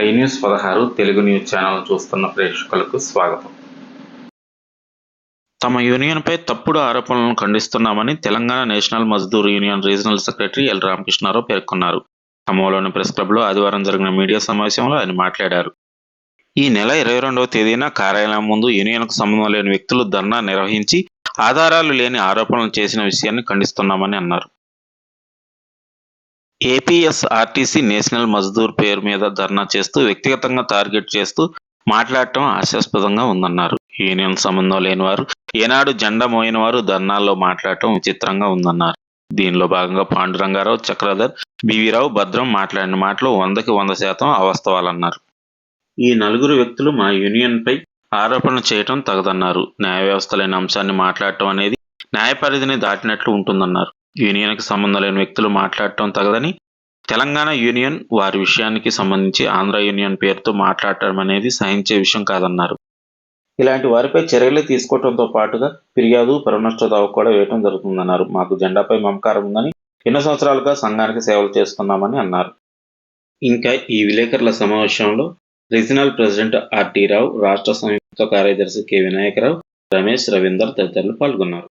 I news పదహారు Telugu news channel చూస్తున్న ప్రేక్షకులకు స్వాగతం. తమ యూనియన్పై తప్పుడు ఆరోపణలను ఖండిస్తున్నామని Telangana national Mazdoor union regional secretary L Ramakrishnarao పేర్కొన్నారు. ఖమ్మంలోని ప్రెస్ క్లబ్లో ఆదివారం జరిగిన మీడియా సమావేశంలో ఆయన మాట్లాడారు. ఈ నెల ఇరవై రెండవ తేదీన కార్యాలయం ముందు యూనియన్కు సంబంధం లేని వ్యక్తులు ధర్నా నిర్వహించి ఆధారాలు లేని ఆరోపణలు చేసిన విషయాన్ని ఖండిస్తున్నామని అన్నారు. ఏపీఎస్ఆర్టీసీ నేషనల్ మజ్దూర్ పేరు మీద ధర్నా చేస్తూ వ్యక్తిగతంగా టార్గెట్ చేస్తూ మాట్లాడటం హాస్యాస్పదంగా ఉందన్నారు. యూనియన్ సంబంధం లేని వారు ఏనాడు జెండా మోయిన వారు ధర్నాల్లో మాట్లాడటం విచిత్రంగా ఉందన్నారు. దీనిలో భాగంగా పాండురంగారావు చక్రధర్ బివిరావు భద్రం మాట్లాడిన మాటలు వందకి వంద శాతం అవాస్తవాలన్నారు. ఈ నలుగురు వ్యక్తులు మా యూనియన్పై ఆరోపణ చేయటం తగదన్నారు. న్యాయ వ్యవస్థ లేని అంశాన్ని మాట్లాడటం అనేది న్యాయ పరిధిని దాటినట్లు ఉంటుందన్నారు. యూనియన్కి సంబంధం లేని వ్యక్తులు మాట్లాడటం తగదని తెలంగాణ యూనియన్ వారి విషయానికి సంబంధించి ఆంధ్ర యూనియన్ పేరుతో మాట్లాడటం అనేది సహించే విషయం కాదన్నారు. ఇలాంటి వారిపై చర్యలు తీసుకోవడంతో పాటుగా ఫిర్యాదు పరనష్ట కూడా వేయటం జరుగుతుందన్నారు. మాకు జెండాపై మమకారం ఉందని ఎన్నో సంవత్సరాలుగా సంఘానికి సేవలు చేస్తున్నామని అన్నారు. ఇంకా ఈ విలేకరుల సమావేశంలో రీజనల్ ప్రెసిడెంట్ ఆర్టీ రావు రాష్ట్ర సంయుక్త కార్యదర్శి కె. వినాయకరావు రమేష్ రవీందర్ తదితరులు పాల్గొన్నారు.